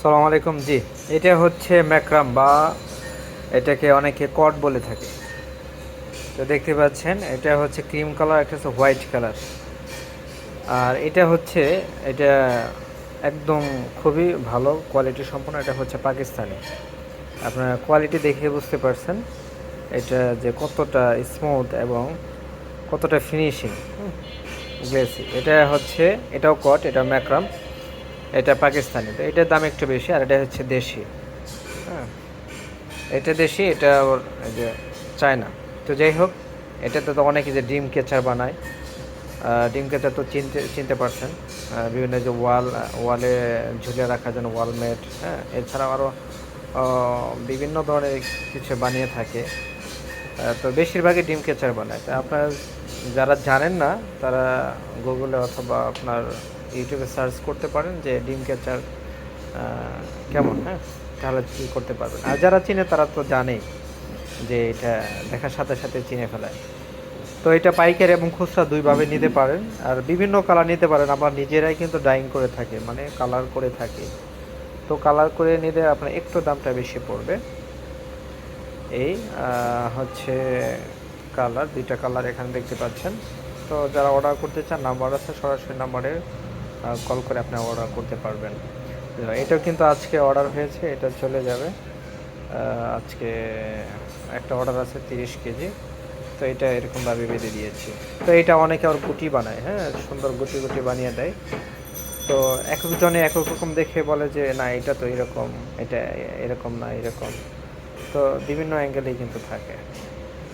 সালাম আলাইকুম। জি, এটা হচ্ছে ম্যাক্রাম বা এটাকে অনেকে কট বলে থাকে। তো দেখতে পাচ্ছেন, এটা হচ্ছে ক্রিম কালার, একটা হচ্ছে হোয়াইট কালার। আর এটা হচ্ছে, এটা একদম খুবই ভালো কোয়ালিটি সম্পন্ন, এটা হচ্ছে পাকিস্তানি। আপনারা কোয়ালিটি দেখে বুঝতে পারছেন, এটা যে কতটা স্মুথ এবং কতটা ফিনিশিং গ্লেসি এটা হচ্ছে, এটাও কট এটা ম্যাক্রাম। এটা পাকিস্তানি, তো এটার দাম একটু বেশি, আর এটা হচ্ছে দেশি। হ্যাঁ এটা দেশি, এটা ওর যে চায়না। তো যাই হোক, এটাতে তো অনেকে যে ডিম কেচার বানায় ডিম কেচার তো চিনতে চিনতে পারছেন। বিভিন্ন যে ওয়াল, ওয়ালে ঝুলিয়ে রাখার জন্য ওয়ালমেট হ্যাঁ এছাড়াও আরও বিভিন্ন ধরনের কিছু বানিয়ে থাকে। তো বেশিরভাগই ডিম কেচার বানায়। তো আপনারা যারা জানেন না, তারা গুগলে অথবা আপনার ইউটিউবে সার্চ করতে পারেন যে ডিম ক্যাচার কেমন হ্যাঁ? তাহলে কি করতে পারবেন। আর যারা চিনে, তারা তো জানেই যে এটা দেখার সাথে সাথে চিনে ফেলায়। তো এটা পাইকারি এবং খুচরা দুইভাবে নিতে পারেন। আর বিভিন্ন কালার নিতে পারেন। আমরা নিজেরাই কিন্তু ডাইং করে থাকে মানে কালার করে থাকে। তো কালার করে নিলে আপনার একটু দামটা বেশি পড়বে। এই হচ্ছে কালার, দুইটা কালার এখানে দেখতে পাচ্ছেন। তো যারা অর্ডার করতে চান নাম্বার আছে, সরাসরি নাম্বারে কল করে আপনি অর্ডার করতে পারবেন। এটাও কিন্তু আজকে অর্ডার হয়েছে, এটা চলে যাবে। আজকে একটা অর্ডার আছে তিরিশ কেজি। তো এটা এরকমভাবে বেঁধে দিয়েছি। তো এটা অনেকে আবার গুটি বানায় হ্যাঁ? সুন্দর গুটি গুটি বানিয়ে দেয়। তো এক একজনে এক এক রকম দেখে বলে যে, না, এটা তো এরকম, এটা এরকম না, এরকম। তো বিভিন্ন অ্যাঙ্গেলেই কিন্তু থাকে।